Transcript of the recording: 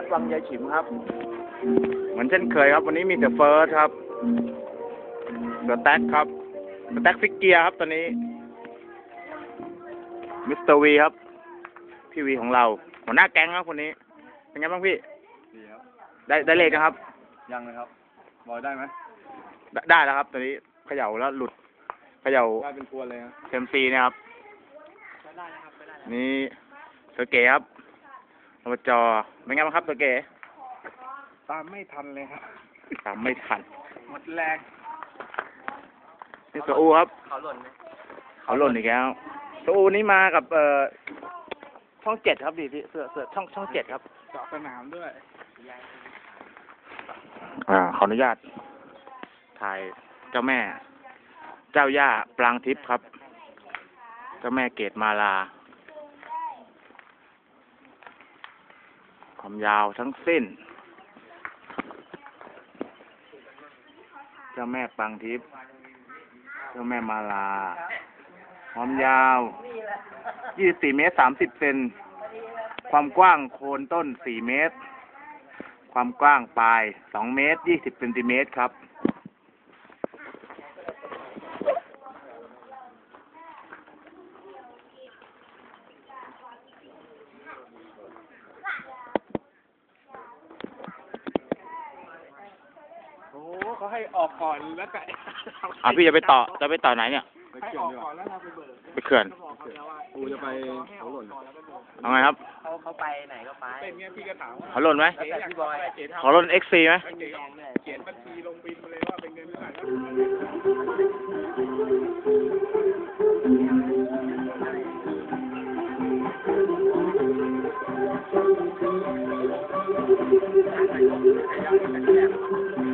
วัดวังยายฉิมครับ เหมือนเช่นเคยครับ วันนี้มีเดอะเฟิร์สครับเดอะแท็กครับเดอะแท็กฟิกเกียร์ครับตอนนี้ มิสเตอร์วีครับ พี่วีของเรา หัวหน้าแก๊งครับคนนี้ เป็นไงบ้างพี่ ดีครับ ได้ได้เลขนะครับ ยังเลยครับบอกได้ไหม ได้ได้แล้วครับ ตอนนี้เขย่าแล้วหลุด เขย่าได้เป็นตัวเลยนะเซมซีนะครับ นี่เสือเก๋ครับ อบจเป็นไงบ้างครับเสือเก๋ตามไม่ทันเลยครับตามไม่ทัน หมดแรงนี่เสืออูครับ เขาหล่นเขาหล่นอีกแล้วเสืออูนี่มากับเอ่อช่องเจ็ดครับดิพี่เสือเสือช่องช่องเจ็ดครับเจาะสนามด้วย อ่าขออนุญาตถ่ายเจ้าแม่ เจ้าย่าปรางทิพย์ครับ เจ้าแม่เกตมาลา ความยาวทั้งสิ้น เจ้าแม่ปรางทิพย์ เจ้าแม่มาลา ความยาว 24 เมตร 30 เซน ความกว้างโคนต้น 4 เมตร ความกว้างปลาย 2 เมตร 20เซนติเมตรครับ โอ้ เขาให้ออกก่อนแล้วก็อะพี่จะไปต่อจะไปต่อไหนเนี่ยไปเขื่อนดีกว่าแล้วเราไปเบิกไปเขื่อนกูจะไปเขาหล่น เอาไงครับเขาเขาไปไหนก็ไปเป็นเงี้ยพี่ก็ถามว่าเขาหล่นไหมแล้วแต่พี่บอยเขียนขอหล่น XC ไหมเขียนบัญชีลงบินมาเลยว่าเป็นเงินเท่าไหร่อ